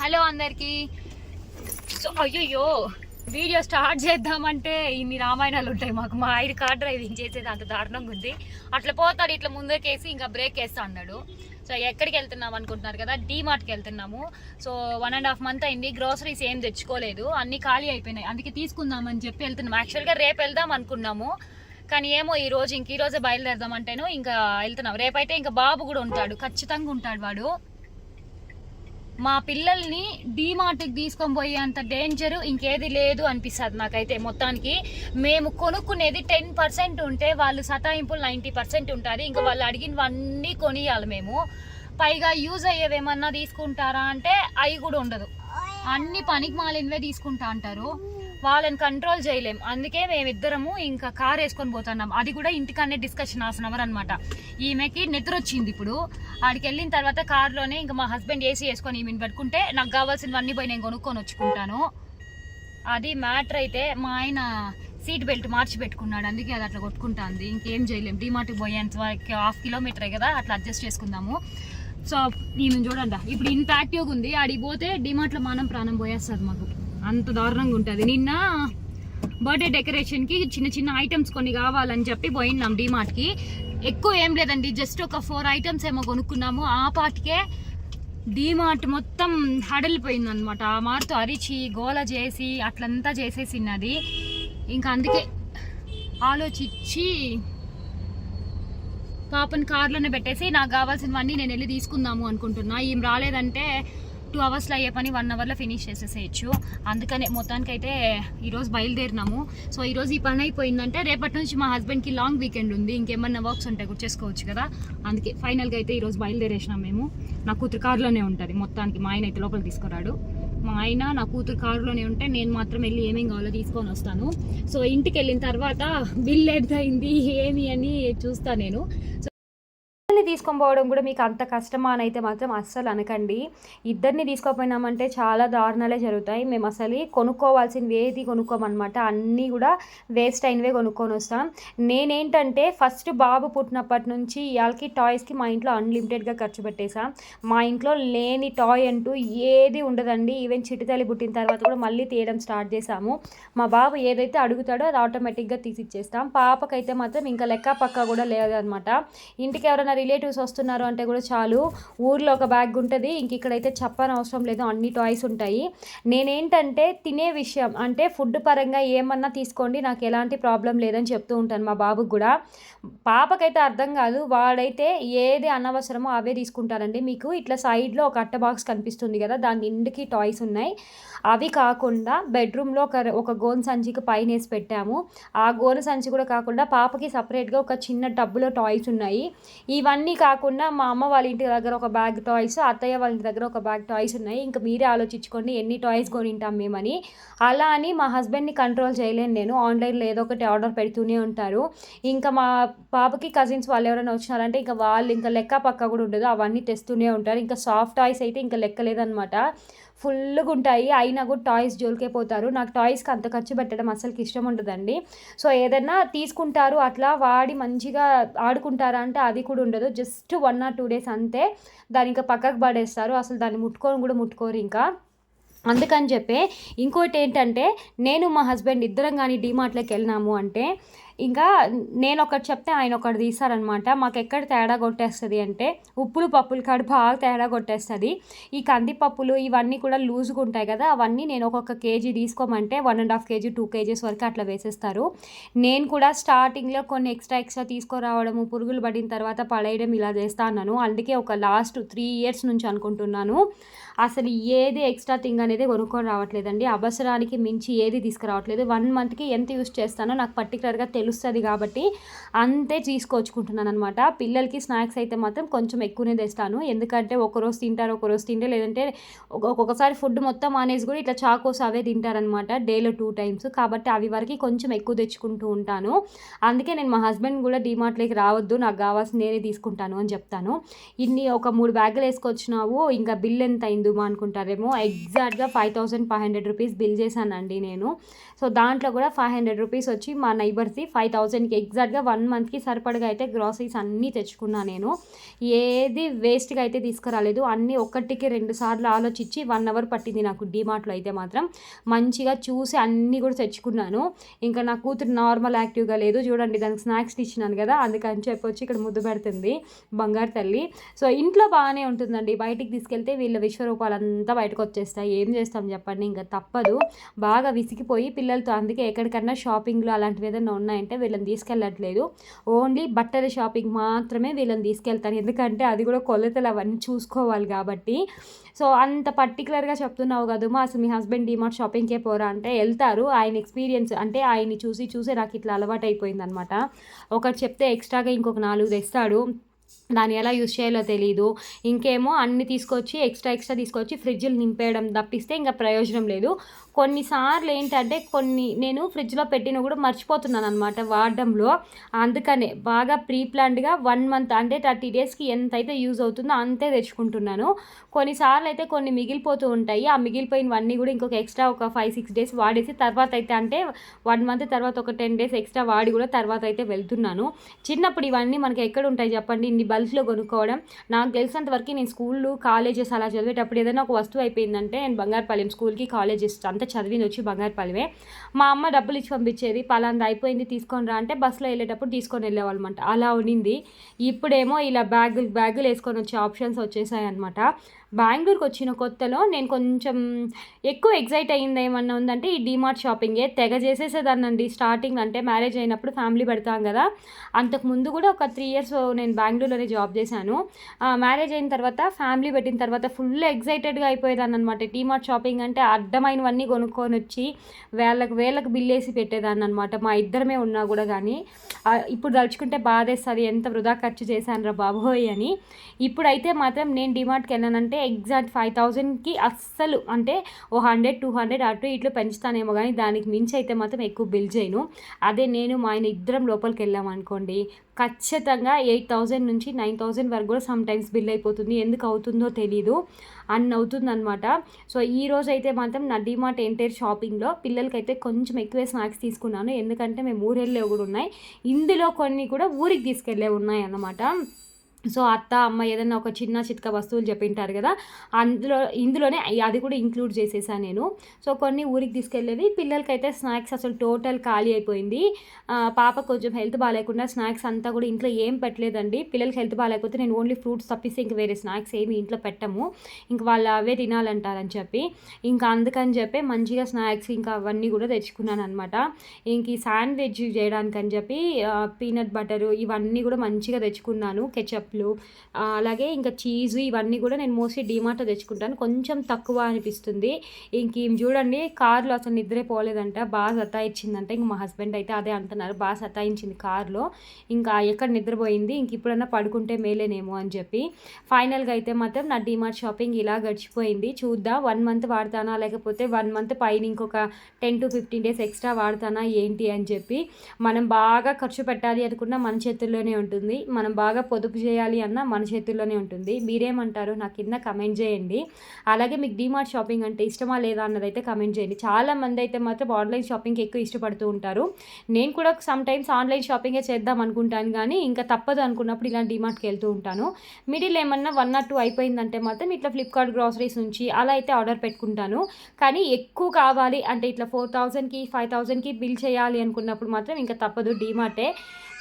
Hello అందరికి. So అయ్యో video start చేద్దామంటే ఇన్ని రామాయణాలు ఉంటాయి మాకు. మా ఆయన కార్ డ్రైవింగ్ చేసేది అంత దారుణంగా ఉంది. అట్లా పోతాడు ఇట్లా ముందరికేసి ఇంకా బ్రేక్ వేస్తా అన్నాడు. సో ఎక్కడికి వెళ్తున్నాం అనుకుంటున్నారు కదా డీమార్ట్కి వెళ్తున్నాము. So one and half month అయింది గ్రోసరీస్ ఏం తెచ్చుకోలేదు. అన్ని ఖాళీ అయిపోయినాయి. అందుకే తీసుకుందామని చెప్పి వెళ్తున్నాం. యాక్చువల్గా రేపు వెళ్దాం అనుకున్నాము. కానీ ఏమో ఈ రోజు ఇంక ఈ రోజే బయలుదేరదాం అంటేను ఇంకా వెళ్తున్నాం. రేపైతే ఇంకా బాబు కూడా ఉంటాడు ఖచ్చితంగా ఉంటాడు వాడు. మా పిల్లల్ని డీమార్ట్కి తీసుకొని పోయేంత డేంజర్ ఇంకేది లేదు అనిపిస్తుంది నాకైతే మొత్తానికి. మేము కొనుక్కునేది టెన్ పర్సెంట్ ఉంటే వాళ్ళు సతాయింపులు నైంటీ పర్సెంట్ ఉంటుంది ఇంకా వాళ్ళు అడిగినవన్నీ కొనియాలి మేము. పైగా యూజ్ అయ్యేవేమన్నా తీసుకుంటారా అంటే అవి కూడా ఉండదు. అన్ని పనికి మాలినవే తీసుకుంటా అంటారు. వాళ్ళని కంట్రోల్ చేయలేం. అందుకే మేమిద్దరము ఇంకా కార్ వేసుకొని పోతున్నాం. అది కూడా ఇంటికన్నే డిస్కషన్ హాఫ్ అవర్ అనమాట ఈమెకి నిద్ర వచ్చింది ఇప్పుడు. ఆడికి వెళ్ళిన తర్వాత కార్లోనే ఇంకా మా హస్బెండ్ ఏసీ వేసుకొని ఈమెను పెట్టుకుంటే నాకు కావాల్సినవన్నీ పోయి నేను కొనుక్కొని వచ్చుకుంటాను. అది మ్యాటర్ అయితే మా ఆయన సీట్ బెల్ట్ మార్చి పెట్టుకున్నాడు. అందుకే అది అట్లా కొట్టుకుంటాంది. ఇంకేం చేయలేం. డిమార్ట్కి పోయేంత హాఫ్ కిలోమీటరే కదా అట్లా అడ్జస్ట్ చేసుకుందాము. సో నేను చూడండి. ఇప్పుడు ఇంత యాక్టివ్గా ఉంది. ఆడికి పోతే డిమార్ట్లో మానం ప్రాణం పోయేస్తుంది మాకు. అంత దారుణంగా ఉంటుంది. నిన్న బర్త్డే డెకరేషన్కి చిన్న చిన్న ఐటమ్స్ కొన్ని కావాలని చెప్పి పోయినాం డిమార్ట్కి ఎక్కువ ఏం లేదండి జస్ట్ ఒక ఫోర్ ఐటమ్స్ ఏమో కొనుక్కున్నాము. ఆ పాటికే డీమార్ట్ మొత్తం హడలిపోయింది అనమాట ఆ మార్తో అరిచి గోల చేసి అట్లంతా చేసేసినది. ఇంకా అందుకే ఆలోచించి పాపని కార్లోనే పెట్టేసి నాకు కావాల్సినవన్నీ నేను వెళ్ళి తీసుకుందాము అనుకుంటున్నా. ఏం రాలేదంటే టూ అవర్స్లో అయ్యే పని వన్ అవర్లో ఫినిష్ చేసేసేయచ్చు. అందుకనే మొత్తానికైతే ఈరోజు బయలుదేరినాము. సో ఈరోజు ఈ పని అయిపోయిందంటే రేపటి నుంచి మా హస్బెండ్కి లాంగ్ వీకెండ్ ఉంది. ఇంకేమన్నా వర్క్స్ ఉంటాయి కూడా చేసుకోవచ్చు కదా. అందుకే ఫైనల్గా అయితే ఈరోజు బయలుదేరేసినాం మేము. నా కూతురు కారులోనే ఉంటుంది. మొత్తానికి మా ఆయన అయితే లోపలికి తీసుకురాడు. మా ఆయన నా కూతురు కారులోనే ఉంటే నేను మాత్రం వెళ్ళి ఏమేం కావాలో తీసుకొని వస్తాను. సో ఇంటికి వెళ్ళిన తర్వాత బిల్ ఎంత ఏమి అని చూస్తాను నేను. తీసుకొని పోవడం కూడా మీకు అంత కష్టమా అని అయితే మాత్రం అస్సలు అనకండి. ఇద్దరిని తీసుకోపోయినామంటే చాలా దారుణాలే జరుగుతాయి. మేము అసలు కొనుక్కోవాల్సినవి ఏది కొనుక్కోమన్నమాట. అన్నీ కూడా వేస్ట్ అయినవే కొనుక్కొని వస్తాం. నేనేంటంటే ఫస్ట్ బాబు పుట్టినప్పటి నుంచి ఇవాళకి టాయ్స్కి మా ఇంట్లో అన్లిమిటెడ్గా ఖర్చు పెట్టేశాం. మా ఇంట్లో లేని టాయ్ అంటూ ఏది ఉండదండి. ఈవెన్ చిటితల్లి పుట్టిన తర్వాత కూడా మళ్ళీ తీయడం స్టార్ట్ చేశాము. మా బాబు ఏదైతే అడుగుతాడో అది ఆటోమేటిక్గా తీసిచ్చేస్తాం. పాపకైతే మాత్రం ఇంకా లెక్క పక్క కూడా లేదనమాట ఇంటికి ఎవరైనా రిలేటివ్స్ వస్తున్నారు అంటే కూడా చాలు. ఊర్లో ఒక బ్యాగ్ ఉంటుంది. ఇంక ఇక్కడైతే చెప్పని అవసరం లేదు. అన్ని టాయ్స్ ఉంటాయి. నేనేంటంటే తినే విషయం అంటే ఫుడ్ పరంగా ఏమన్నా తీసుకోండి. నాకు ఎలాంటి ప్రాబ్లం లేదని చెప్తూ ఉంటాను మా బాబుకి కూడా. పాపకైతే అర్థం కాదు. వాడైతే ఏది అనవసరమో అవే తీసుకుంటారండి. మీకు ఇట్లా సైడ్లో ఒక అట్ట బాక్స్ కనిపిస్తుంది కదా దాని నిండుకి టాయ్స్ ఉన్నాయి. అవి కాకుండా బెడ్రూమ్లో ఒక ఒక గోన్ సంచికి పైన వేసి పెట్టాము. ఆ గోన సంచి కూడా కాకుండా పాపకి సపరేట్గా ఒక చిన్న టబ్బులో టాయ్స్ ఉన్నాయి. ఇవన్నీ కాకుండా మా అమ్మ వాళ్ళ ఇంటి దగ్గర ఒక బ్యాగ్ టాయ్స్ అత్తయ్య వాళ్ళ ఇంటి దగ్గర ఒక బ్యాగ్ టాయ్స్ ఉన్నాయి. ఇంకా మీరే ఆలోచించుకోండి ఎన్ని టాయ్స్ కొనింటాం మేమని. అలా అని మా హస్బెండ్ని కంట్రోల్ చేయలేను నేను. ఆన్లైన్లో ఏదో ఒకటి ఆర్డర్ పెడుతూనే ఉంటారు. ఇంకా మా పాపకి కజిన్స్ వాళ్ళు ఎవరైనా వచ్చినారంటే ఇంకా వాళ్ళు ఇంకా లెక్క పక్క కూడా ఉండదు. అవన్నీ తెస్తూనే ఉంటారు. ఇంకా సాఫ్ట్ టాయ్స్ అయితే ఇంకా లెక్కలేదనమాట ఫుల్గా ఉంటాయి అయినా కూడా టాయ్స్ జోలికే పోతారు. నాకు టాయ్స్కి అంత ఖర్చు పెట్టడం అసలుకి ఇష్టం ఉండదండి. సో ఏదైనా తీసుకుంటారు అట్లా వాడి మంచిగా ఆడుకుంటారా అంటే అది కూడా ఉండదు. Just one or two days అంతే. దాని ఇంకా పక్కకు పడేస్తారు. అసలు దాన్ని ముట్టుకొని కూడా ముట్టుకోరు ఇంకా. అందుకని చెప్పి ఇంకోటి ఏంటంటే నేను మా హస్బెండ్ ఇద్దరం కానీ డీమార్ట్లోకి వెళ్ళినాము అంటే ఇంకా నేను ఒకటి చెప్తే ఆయన ఒకటి తీస్తారనమాట మాకు ఎక్కడ తేడా కొట్టేస్తుంది అంటే ఉప్పులు పప్పులు కాడ బాగా తేడా కొట్టేస్తుంది. ఈ కందిపప్పులు ఇవన్నీ కూడా లూజ్గా ఉంటాయి కదా అవన్నీ నేను ఒక్కొక్క KG తీసుకోమంటే one and half KG two KGs వరకు అట్లా వేసేస్తారు. నేను కూడా స్టార్టింగ్లో కొన్ని ఎక్స్ట్రా ఎక్స్ట్రా తీసుకురావడము పురుగులు పడిన తర్వాత పడేయడం ఇలా చేస్తా అన్నాను. అందుకే ఒక లాస్ట్ త్రీ ఇయర్స్ నుంచి అనుకుంటున్నాను. అసలు ఏది ఎక్స్ట్రా థింగ్ అనేది కొనుక్కొని రావట్లేదండి. అవసరానికి మించి ఏది తీసుకురావట్లేదు. వన్ మంత్కి ఎంత యూస్ చేస్తానో నాకు పర్టికులర్గా తెలుస్తుంది కాబట్టి అంతే తీసుకొచ్చుకుంటున్నాను అనమాట పిల్లలకి స్నాక్స్ అయితే మాత్రం కొంచెం ఎక్కువనే తెస్తాను. ఎందుకంటే ఒకరోజు తింటారు ఒకరోజు తింటే లేదంటే ఒక్కొక్కసారి ఫుడ్ మొత్తం మానేసి కూడా ఇట్లా చాకోస్ అవే తింటారనమాట డేలో టూ టైమ్స్. కాబట్టి అవి వరకు కొంచెం ఎక్కువ తెచ్చుకుంటూ ఉంటాను. అందుకే నేను మా హస్బెండ్ కూడా డిమార్ట్లోకి రావద్దు నాకు కావాల్సిన నేనే తీసుకుంటాను అని చెప్తాను. ఇన్ని ఒక మూడు బ్యాగులు వేసుకొచ్చినావు ఇంకా బిల్ ఎంత అయిందో మా అనుకుంటారేమో? ఎగ్జాక్ట్గా five thousand five hundred rupees bill చేశానండి నేను. సో దాంట్లో కూడా ఫైవ్ హండ్రెడ్ రూపీస్ వచ్చి మా నైబర్స్ది ఫైవ్ థౌజండ్కి ఎగ్జాక్ట్గా వన్ మంత్కి సరిపడగా అయితే గ్రాసరీస్ అన్నీ తెచ్చుకున్నా నేను. ఏది వేస్ట్గా అయితే తీసుకురాలేదు. అన్నీ ఒక్కటికి రెండు సార్లు ఆలోచించి వన్ అవర్ పట్టింది నాకు డిమార్ట్లో అయితే మాత్రం. మంచిగా చూసి అన్నీ కూడా తెచ్చుకున్నాను. ఇంకా నా కూతురు నార్మల్ యాక్టివ్గా లేదు. చూడండి దానికి స్నాక్స్ ఇచ్చినాను కదా అందుకని చెప్పొచ్చి ఇక్కడ ముద్దు పెడుతుంది బంగారు తల్లి. సో ఇంట్లో బాగానే ఉంటుందండి. బయటికి తీసుకెళ్తే వీళ్ళ విశ్వరూపాలంతా బయటకు వచ్చేస్తాయి. ఏం చేస్తాం చెప్పండి? ఇంకా తప్పదు. బాగా విసిగిపోయి పిల్లలతో అందుకే ఎక్కడికన్నా షాపింగ్లు అలాంటివి ఏదైనా ఉన్నాయంటే వీళ్ళని తీసుకెళ్ళట్లేదు. ఓన్లీ బట్టల షాపింగ్ మాత్రమే వీళ్ళని తీసుకెళ్తాను ఎందుకంటే అది కూడా కొలతలు అవన్నీ చూసుకోవాలి కాబట్టి. సో అంత పర్టికులర్గా చెప్తున్నావు కదమ్మా అసలు మీ హస్బెండ్ డిమార్ట్ షాపింగ్కే పోరా అంటే వెళ్తారు. ఆయన ఎక్స్పీరియన్స్ అంటే ఆయన్ని చూసి చూసి నాకు ఇట్లా అలవాటు అయిపోయిందనమాట ఒకటి చెప్తే ఎక్స్ట్రాగా ఇంకొక నాలుగు తెస్తాడు. దాన్ని ఎలా యూజ్ చేయాలో తెలియదు ఇంకేమో అన్ని తీసుకొచ్చి ఎక్స్ట్రా ఎక్స్ట్రా తీసుకొచ్చి ఫ్రిడ్జ్లు నింపేయడం తప్పిస్తే ఇంకా ప్రయోజనం లేదు. కొన్నిసార్లు ఏంటంటే కొన్ని నేను ఫ్రిడ్జ్లో పెట్టిన కూడా మర్చిపోతున్నాను అనమాట వాడడంలో. అందుకనే బాగా ప్రీ ప్లాన్డ్గా వన్ మంత్ అంటే థర్టీ డేస్కి ఎంత అయితే యూజ్ అవుతుందో అంతే తెచ్చుకుంటున్నాను. కొన్నిసార్లు అయితే కొన్ని మిగిలిపోతూ ఉంటాయి. ఆ మిగిలిపోయినవన్నీ కూడా ఇంకొక ఎక్స్ట్రా ఒక ఫైవ్ సిక్స్ డేస్ వాడేసి తర్వాత అయితే అంటే వన్ మంత్ తర్వాత ఒక టెన్ డేస్ ఎక్స్ట్రా వాడి కూడా తర్వాత అయితే వెళ్తున్నాను. చిన్నప్పుడు ఇవన్నీ మనకి ఎక్కడ ఉంటాయి చెప్పండి? ఇన్ని బల్క్లో కొనుక్కోవడం. నాకు తెలిసినంత వరకు నేను స్కూళ్ళు కాలేజెస్ అలా చదివేటప్పుడు ఏదైనా ఒక వస్తువు అయిపోయిందంటే నేను బంగారుపాలెం స్కూల్కి కాలేజెస్ అంతా చదివింది వచ్చి బంగారుపాలెమే మా అమ్మ డబ్బులు ఇచ్చి పంపించేది పలాంది అయిపోయింది తీసుకొని రా అంటే బస్సులో వెళ్ళేటప్పుడు తీసుకొని వెళ్ళేవాళ్ళమంట. అలా ఉండింది. ఇప్పుడేమో ఇలా బ్యాగులు బ్యాగులు వేసుకొని వచ్చే ఆప్షన్స్ వచ్చేసాయి అనమాట బెంగళూరుకి వచ్చిన కొత్తలో నేను కొంచెం ఎక్కువ ఎగ్జైట్ అయ్యింది ఏమన్నా ఉందంటే ఈ డీమార్ట్ షాపింగే. తెగ చేసేసేదాన్నండి. స్టార్టింగ్ అంటే మ్యారేజ్ అయినప్పుడు ఫ్యామిలీ పెడతాం కదా. అంతకు ముందు కూడా ఒక త్రీ ఇయర్స్ నేను బెంగళూరులోనే జాబ్ చేశాను. మ్యారేజ్ అయిన తర్వాత ఫ్యామిలీ పెట్టిన తర్వాత ఫుల్ ఎగ్జైటెడ్గా అయిపోయేదాన్ని అనమాట డీమార్ట్ షాపింగ్ అంటే అడ్డమైనవన్నీ కొనుక్కొని వచ్చి వేళ్ళకు వేళ్ళకు బిల్ వేసి పెట్టేదాన్ని అనమాట మా ఇద్దరమే ఉన్నా కూడా కానీ ఇప్పుడు తలుచుకుంటే బాధేస్తుంది. ఎంత వృధా ఖర్చు చేశాను రా బాబోయ్ అని. ఇప్పుడైతే మాత్రం నేను డిమార్ట్కి వెళ్ళానంటే ఎగ్జాక్ట్ ఫైవ్ థౌజండ్కి అస్సలు అంటే ఓ హండ్రెడ్ టూ హండ్రెడ్ అటు ఇట్లు పెంచుతానేమో కానీ దానికి మించి అయితే మాత్రం ఎక్కువ బిల్ చేయను. అదే నేను మా ఆయన ఇద్దరం లోపలికి వెళ్ళామనుకోండి ఖచ్చితంగా ఎయిట్ థౌజండ్ నుంచి నైన్ థౌజండ్ వరకు కూడా సమ్ టైమ్స్ బిల్ అయిపోతుంది. ఎందుకు అవుతుందో తెలీదు అన్న అవుతుంది అనమాట సో ఈ రోజు అయితే మాత్రం నా డిమార్ట్ ఎంటైర్ షాపింగ్లో పిల్లలకైతే కొంచెం ఎక్కువే స్నాక్స్ తీసుకున్నాను. ఎందుకంటే మేము ఊరెళ్ళేవి కూడా ఉన్నాయి. ఇందులో కొన్ని కూడా ఊరికి తీసుకెళ్ళే ఉన్నాయి అన్నమాట సో అత్త అమ్మ ఏదైనా ఒక చిన్న చిత్క వస్తువులు చెప్పింటారు కదా అందులో ఇందులోనే అది కూడా ఇంక్లూడ్ చేసేసాను నేను. సో కొన్ని ఊరికి తీసుకెళ్ళేవి పిల్లలకైతే స్నాక్స్ అసలు టోటల్ ఖాళీ అయిపోయింది. పాప కొంచెం హెల్త్ బాగాలేకుండా స్నాక్స్ అంతా కూడా ఇంట్లో ఏం పెట్టలేదండి. పిల్లలకి హెల్త్ బాగాలేకపోతే నేను ఓన్లీ ఫ్రూట్స్ తప్పిస్తే ఇంక వేరే స్నాక్స్ ఏమి ఇంట్లో పెట్టము. ఇంక వాళ్ళు అవే తినాలంటారని చెప్పి. ఇంకా అందుకని చెప్పి మంచిగా స్నాక్స్ ఇంకా అవన్నీ కూడా తెచ్చుకున్నాను అనమాట ఇంక ఈ శాండ్విచ్ చేయడానికని చెప్పి పీనట్ బటరు ఇవన్నీ కూడా మంచిగా తెచ్చుకున్నాను. కెచప్లు అలాగే ఇంకా చీజ్ ఇవన్నీ కూడా నేను మోస్ట్లీ డిమార్ట్లో తెచ్చుకుంటాను. కొంచెం తక్కువ అనిపిస్తుంది. ఇంక ఈమె చూడండి కార్లో అసలు నిద్రే పోలేదంట. బాగా సతాయించిందంట. ఇంక మా హస్బెండ్ అయితే అదే అంటున్నారు. బాగా సతాయించింది కార్లో. ఇంకా ఎక్కడ నిద్రపోయింది? ఇంక ఇప్పుడన్నా పడుకుంటే మేలేనేమో అని చెప్పి. ఫైనల్గా అయితే మాత్రం నా డిమార్ట్ షాపింగ్ ఇలా గడిచిపోయింది. చూద్దాం వన్ మంత్ వాడతానా? లేకపోతే వన్ మంత్ పైన ఇంకొక ten to fifteen days extra వాడతానా? ఏంటి? అని చెప్పి. మనం బాగా ఖర్చు పెట్టాలి అనుకున్నా మన చేతుల్లోనే ఉంటుంది. మనం బాగా పొదుపు చేయాలి చేయాలి అన్న మన చేతుల్లోనే ఉంటుంది. మీరేమంటారు నా కింద కమెంట్ చేయండి. అలాగే మీకు డిమార్ట్ షాపింగ్ అంటే ఇష్టమా లేదా అన్నదైతే కమెంట్ చేయండి. చాలా మంది అయితే మాత్రం ఆన్లైన్ షాపింగ్కి ఎక్కువ ఇష్టపడుతూ ఉంటారు. నేను కూడా సమ్ టైమ్స్ ఆన్లైన్ షాపింగే చేద్దాం అనుకుంటాను కానీ ఇంకా తప్పదు అనుకున్నప్పుడు ఇలా డిమార్ట్కి వెళ్తూ ఉంటాను. మిడిల్ ఏమన్నా వన్ ఆర్ టూ అయిపోయిందంటే మాత్రం ఇట్లా ఫ్లిప్కార్ట్ గ్రాసరీస్ నుంచి అలా అయితే ఆర్డర్ పెట్టుకుంటాను. కానీ ఎక్కువ కావాలి అంటే ఇట్లా ఫోర్ థౌజండ్కి ఫైవ్ థౌజండ్కి బిల్ చేయాలి అనుకున్నప్పుడు మాత్రం ఇంకా తప్పదు డీమార్టే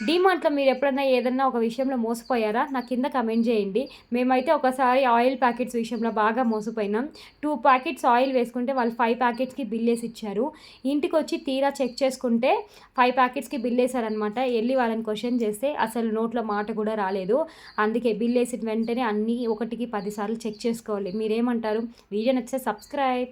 డీమార్ట్లో మీరు ఎప్పుడన్నా ఏదన్నా ఒక విషయంలో మోసపోయారా? నా కింద కమెంట్ చేయండి. మేమైతే ఒకసారి ఆయిల్ ప్యాకెట్స్ విషయంలో బాగా మోసపోయినాం. టూ ప్యాకెట్స్ ఆయిల్ వేసుకుంటే వాళ్ళు ఫైవ్ ప్యాకెట్స్కి బిల్ వేసి ఇచ్చారు. ఇంటికి వచ్చి తీరా చెక్ చేసుకుంటే ఫైవ్ ప్యాకెట్స్కి బిల్ వేశారనమాట వెళ్ళి వాళ్ళని క్వశ్చన్ చేస్తే అసలు నోట్లో మాట కూడా రాలేదు. అందుకే బిల్ వేసిన వెంటనే అన్నీ ఒకటికి పదిసార్లు చెక్ చేసుకోవాలి. మీరేమంటారు? వీడియో నచ్చితే సబ్స్క్రైబ్